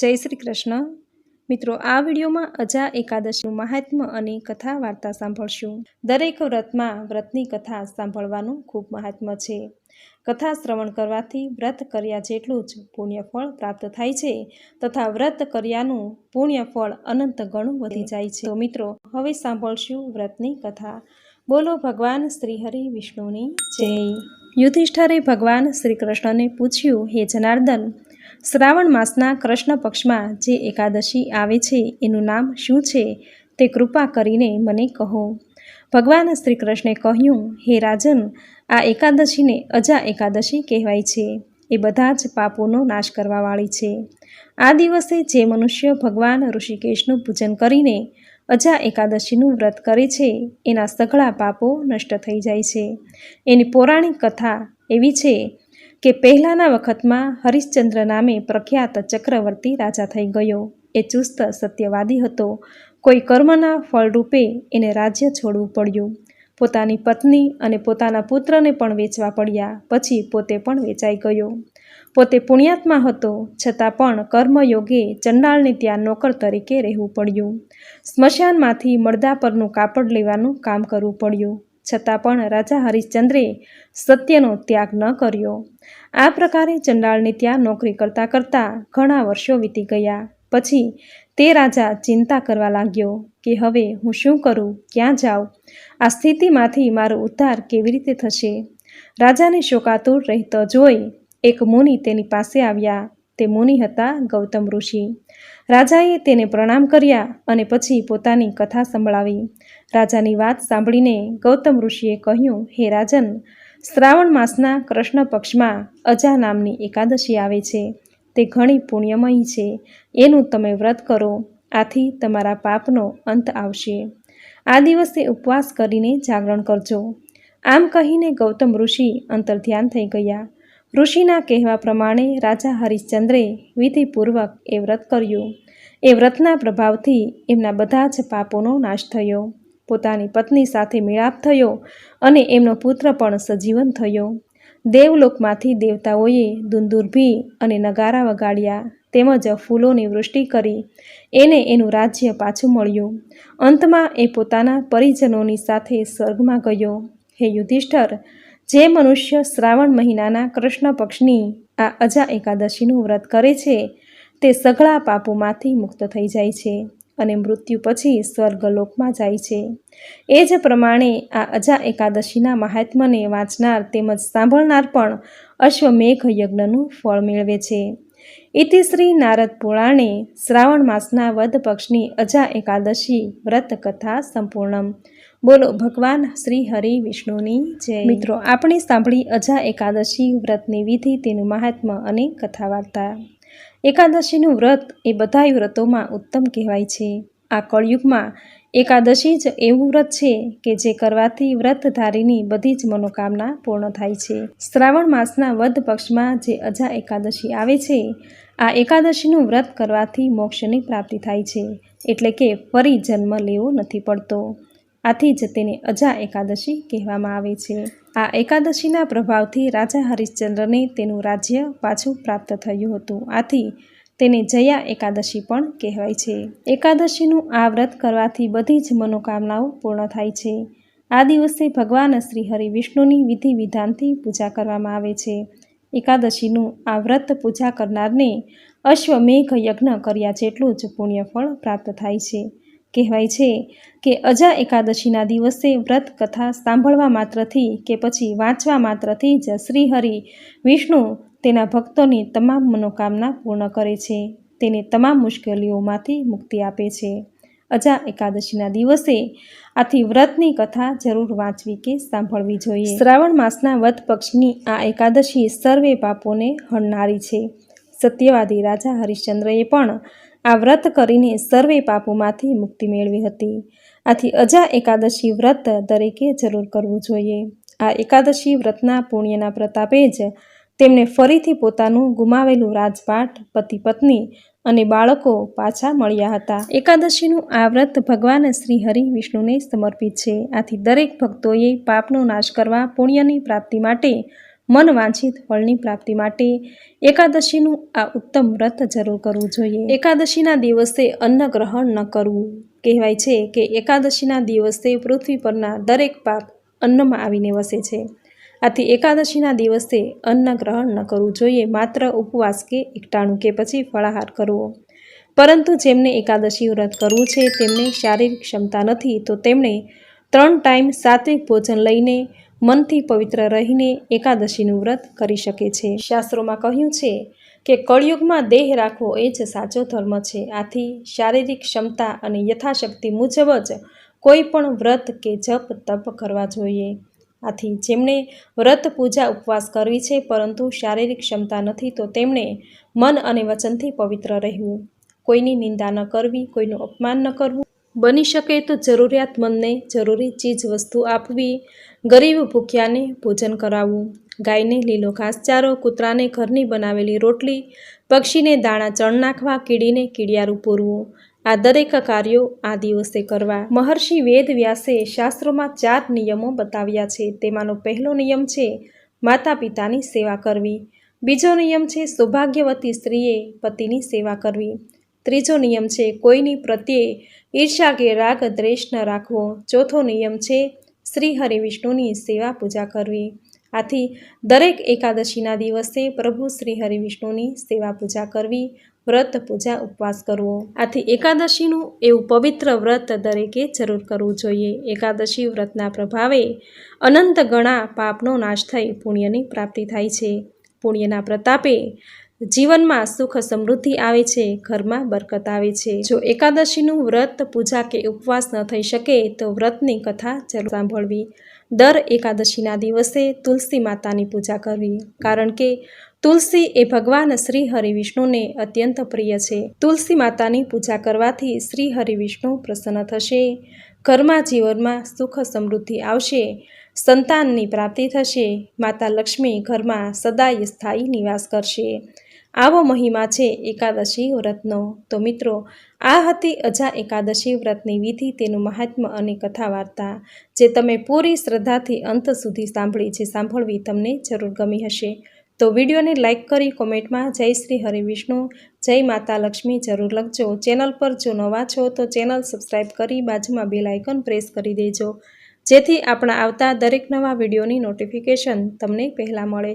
જય શ્રી કૃષ્ણ. મિત્રો, આ વિડીયોમાં અજા એકાદશીનું મહાત્મ્ય અને કથા વાર્તા સાંભળશું. દરેક વ્રતમાં વ્રતની કથા સાંભળવાનું ખૂબ મહાત્મ્ય છે. કથા શ્રવણ કરવાથી વ્રત કર્યા જેટલું જ પુણ્યફળ પ્રાપ્ત થાય છે તથા વ્રત કર્યાનું પુણ્યફળ અનંત ગણું વધી જાય છે. મિત્રો, હવે સાંભળશું વ્રતની કથા. બોલો ભગવાન શ્રી હરિ વિષ્ણુની જય. યુધિષ્ઠરે ભગવાન શ્રી કૃષ્ણને પૂછ્યું, હે જનાર્દન શ્રાવણ માસના કૃષ્ણ પક્ષમાં જે એકાદશી આવે છે, એનું નામ શું છે તે કૃપા કરીને મને કહો. ભગવાન શ્રી કૃષ્ણે કહ્યું, હે રાજન, આ એકાદશીને અજા એકાદશી કહેવાય છે. એ બધા જ પાપોનો નાશ કરવાવાળી છે. આ દિવસે જે મનુષ્ય ભગવાન ઋષિકેશનું પૂજન કરીને અજા એકાદશીનું વ્રત કરે છે, એના સઘળા પાપો નષ્ટ થઈ જાય છે. એની પૌરાણિક કથા એવી છે કે પહેલાંના વખતમાં હરિશ્ચંદ્ર નામે પ્રખ્યાત ચક્રવર્તી રાજા થઈ ગયો. એ ચુસ્ત સત્યવાદી હતો. કોઈ કર્મના ફળરૂપે એને રાજ્ય છોડવું પડ્યું. પોતાની પત્ની અને પોતાના પુત્રને પણ વેચવા પડ્યા. પછી પોતે પણ વેચાઈ ગયો. પોતે પુણ્યાત્મા હતો. છતાં પણ કર્મયોગે ચંડાળને ત્યાં નોકર તરીકે રહેવું પડ્યું. સ્મશાનમાંથી મળદા પરનું કાપડ લેવાનું કામ કરવું પડ્યું. છતાં પણ રાજા હરિશ્ચંદ્રે સત્યનો ત્યાગ ન કર્યો. આ પ્રકારે ચંડાળને ત્યાં નોકરી કરતાં કરતાં ઘણા વર્ષો વીતી ગયા. પછી તે રાજા ચિંતા કરવા લાગ્યો કે હવે હું શું કરું? ક્યાં જાઉં? આ સ્થિતિમાંથી મારો ઉદ્ધાર કેવી રીતે થશે? રાજાને શોકાતુર રહેતો જોઈ એક મુનિ તેની પાસે આવ્યા. તે મુનિ હતા ગૌતમ ઋષિ. રાજાએ તેને પ્રણામ કર્યા અને પછી પોતાની કથા સંભળાવી. રાજાની વાત સાંભળીને ગૌતમ ઋષિએ કહ્યું, હે રાજન, શ્રાવણ માસના કૃષ્ણ પક્ષમાં અજા નામની એકાદશી આવે છે. તે ઘણી પુણ્યમયી છે. એનું તમે વ્રત કરો. આથી તમારા પાપનો અંત આવશે. આ દિવસે ઉપવાસ કરીને જાગરણ કરજો. આમ કહીને ગૌતમ ઋષિ અંતર્ધ્યાન થઈ ગયા. ઋષિના કહેવા પ્રમાણે રાજા હરિશ્ચંદ્રે વિધિપૂર્વક એ વ્રત કર્યું. એ વ્રતના પ્રભાવથી એમના બધા જ પાપોનો નાશ થયો. પોતાની પત્ની સાથે મિલાપ થયો અને એમનો પુત્ર પણ સજીવન થયો. દેવલોકમાંથી દેવતાઓએ દુંદુરભી અને નગારા વગાડ્યા તેમજ ફૂલોની વૃષ્ટિ કરી. એને એનું રાજ્ય પાછું મળ્યું. અંતમાં એ પોતાના પરિજનોની સાથે સ્વર્ગમાં ગયો. હે યુધિષ્ઠર જે મનુષ્ય શ્રાવણ મહિનાના કૃષ્ણ પક્ષની આ અજા એકાદશીનું વ્રત કરે છે, તે સઘળા પાપોમાંથી મુક્ત થઈ જાય છે અને મૃત્યુ પછી સ્વર્ગલોકમાં જાય છે. એ જ પ્રમાણે આ અજા એકાદશીના મહાત્માને વાંચનાર તેમજ સાંભળનાર પણ અશ્વમેઘ યજ્ઞનું ફળ મેળવે છે. ઇતિ શ્રી નારદ પુરાણે શ્રાવણ માસના વદ પક્ષની અજા એકાદશી વ્રત કથા સંપૂર્ણમ. બોલો ભગવાન શ્રી હરિ વિષ્ણુની જય. મિત્રો, આપણે સાંભળી અજા એકાદશી વ્રતની વિધિ, તેનું મહાત્મ્ય અને કથા વાર્તા એકાદશીનું વ્રત એ બધા વ્રતોમાં ઉત્તમ કહેવાય છે. આ કળયુગમાં એકાદશી જ એવું વ્રત છે કે જે કરવાથી વ્રતધારીની બધી જ મનોકામના પૂર્ણ થાય છે. શ્રાવણ માસના વધ પક્ષમાં જે અજા એકાદશી આવે છે, આ એકાદશીનું વ્રત કરવાથી મોક્ષની પ્રાપ્તિ થાય છે, એટલે કે ફરી જન્મ લેવો નથી પડતો. આથી જ તેને અજા એકાદશી કહેવામાં આવે છે. આ એકાદશીના પ્રભાવથી રાજા હરિશ્ચંદ્રને તેનું રાજ્ય પાછું પ્રાપ્ત થયું હતું. આથી તેને જયા એકાદશી પણ કહેવાય છે. એકાદશીનું આ વ્રત કરવાથી બધી જ મનોકામનાઓ પૂર્ણ થાય છે. આ દિવસે ભગવાન શ્રી હરિ વિષ્ણુની વિધિ વિધાનથી પૂજા કરવામાં આવે છે. એકાદશીનું આ વ્રત પૂજા કરનારને અશ્વમેઘ યજ્ઞ કર્યા જેટલું જ પુણ્યફળ પ્રાપ્ત થાય છે. કહેવાય છે કે અજા એકાદશીના દિવસે વ્રત કથા સાંભળવા માત્રથી કે પછી વાંચવા માત્રથી જ શ્રીહરિ વિષ્ણુ તેના ભક્તોની તમામ મનોકામના પૂર્ણ કરે છે. તેને તમામ મુશ્કેલીઓમાંથી મુક્તિ આપે છે. અજા એકાદશીના દિવસે આથી વ્રતની કથા જરૂર વાંચવી કે સાંભળવી જોઈએ. શ્રાવણ માસના વધ પક્ષની આ એકાદશી સર્વે પાપોને હણનારી છે. સત્યવાદી રાજા હરિશ્ચંદ્રએ પણ આ વ્રત કરીને સર્વે પાપોમાંથી મુક્તિ મેળવી હતી. આથી અજા એકાદશી વ્રત દરેકે જરૂર કરવું જોઈએ. આ એકાદશી વ્રતના પુણ્યના પ્રતાપે જ તેમને ફરીથી પોતાનું ગુમાવેલું રાજપાટ, પતિ, પત્ની અને બાળકો પાછા મળ્યા હતા. એકાદશીનું આ વ્રત ભગવાન શ્રી હરિ વિષ્ણુને સમર્પિત છે. આથી દરેક ભક્તોએ પાપનો નાશ કરવા પુણ્યની પ્રાપ્તિ માટે, મન વાંછિત ફળની પ્રાપ્તિ માટે એકાદશીનું આ ઉત્તમ વ્રત જરૂર કરવું જોઈએ. એકાદશીના દિવસે અન્ન ગ્રહણ ન કરવું. કહેવાય છે કે એકાદશીના દિવસે પૃથ્વી પરના દરેક પાપ અન્નમાં આવીને વસે છે. આથી એકાદશીના દિવસે અન્ન ગ્રહણ ન કરવું જોઈએ, માત્ર ઉપવાસ કે એકટાણું કે પછી ફળાહાર કરવો. પરંતુ જેમને એકાદશી વ્રત કરવું છે, તેમને શારીરિક ક્ષમતા નથી, તો તેમણે ત્રણ ટાઈમ સાત્વિક ભોજન લઈને મનથી પવિત્ર રહીને એકાદશીનું વ્રત કરી શકે છે. શાસ્ત્રોમાં કહ્યું છે કે કળિયુગમાં દેહ રાખવો એ જ સાચો ધર્મ છે. આથી શારીરિક ક્ષમતા અને યથાશક્તિ મુજબ જ કોઈ પણ વ્રત કે જપ તપ કરવા જોઈએ. આથી જેમણે વ્રત પૂજા ઉપવાસ કરવી છે, પરંતુ શારીરિક ક્ષમતા નથી, તો તેમણે મન અને વચનથી પવિત્ર રહેવું. કોઈની નિંદા ન કરવી, કોઈનું અપમાન ન કરવું. બની શકે તો જરૂરિયાતમંદને જરૂરી ચીજ વસ્તુ આપવી, ગરીબ ભૂખ્યાને ભોજન કરાવવું, ગાયને લીલો ઘાસચારો, કૂતરાને ઘરની બનાવેલી રોટલી, પક્ષીને દાણા ચણ નાખવા, કીડીને કીડિયારું પૂરવું આ દરેક કાર્યો આ દિવસે કરવા. મહર્ષિ વેદ વ્યાસે શાસ્ત્રોમાં ચાર નિયમો બતાવ્યા છે. તેમાંનો પહેલો નિયમ છે માતા પિતાની સેવા કરવી. બીજો નિયમ છે, સૌભાગ્યવતી સ્ત્રીએ પતિની સેવા કરવી. ત્રીજો નિયમ છે, કોઈની પ્રત્યે ઈર્ષા કે રાગ દ્વેષ ન રાખવો. ચોથો નિયમ છે, શ્રી હરિવિષ્ણુની સેવા પૂજા કરવી. આથી દરેક એકાદશીના દિવસે પ્રભુ શ્રી હરિવિષ્ણુની સેવા પૂજા કરવી. વ્રત પૂજા ઉપવાસ કરવો. આથી એકાદશીનું એવું પવિત્ર વ્રત દરેકે જરૂર કરવું જોઈએ. એકાદશી વ્રતના પ્રભાવે અનંત ગણા પાપનો નાશ થઈ પુણ્યની પ્રાપ્તિ થાય છે. પુણ્યના પ્રતાપે જીવનમાં સુખ સમૃદ્ધિ આવે છે, ઘરમાં બરકત આવે છે. જો એકાદશીનું વ્રત પૂજા કે ઉપવાસ ન થઈ શકે, તો વ્રતની કથા જરૂર સાંભળવી. દર એકાદશીના દિવસે તુલસી માતાની પૂજા કરવી. કારણ કે તુલસી એ ભગવાન શ્રી હરિવિષ્ણુને અત્યંત પ્રિય છે. તુલસી માતાની પૂજા કરવાથી શ્રી હરિવિષ્ણુ પ્રસન્ન થશે, ઘરમાં જીવનમાં સુખ સમૃદ્ધિ આવશે, સંતાનની પ્રાપ્તિ થશે, માતા લક્ષ્મી ઘરમાં સદાય સ્થાયી નિવાસ કરશે. આવો મહિમા છે એકાદશી વ્રતનો. તો મિત્રો, આ હતી અજા એકાદશી વ્રતની વિધિ, તેનું મહાત્મ્ય અને કથા વાર્તા જે તમે પૂરી શ્રદ્ધાથી અંત સુધી સાંભળી છે, સાંભળવી તમને જરૂર ગમી હશે. તો વિડીયોને લાઇક કરી કોમેન્ટમાં જય શ્રી હરિ વિષ્ણુ, જય માતા લક્ષ્મી જરૂર લખજો. ચેનલ પર જો નવા છો તો ચેનલ સબસ્ક્રાઈબ કરી બાજુમાં બેલ આઇકન પ્રેસ કરી દેજો. જેથી આપણા આવતા દરેક નવા વિડીયોની નોટિફિકેશન તમને પહેલાં મળે.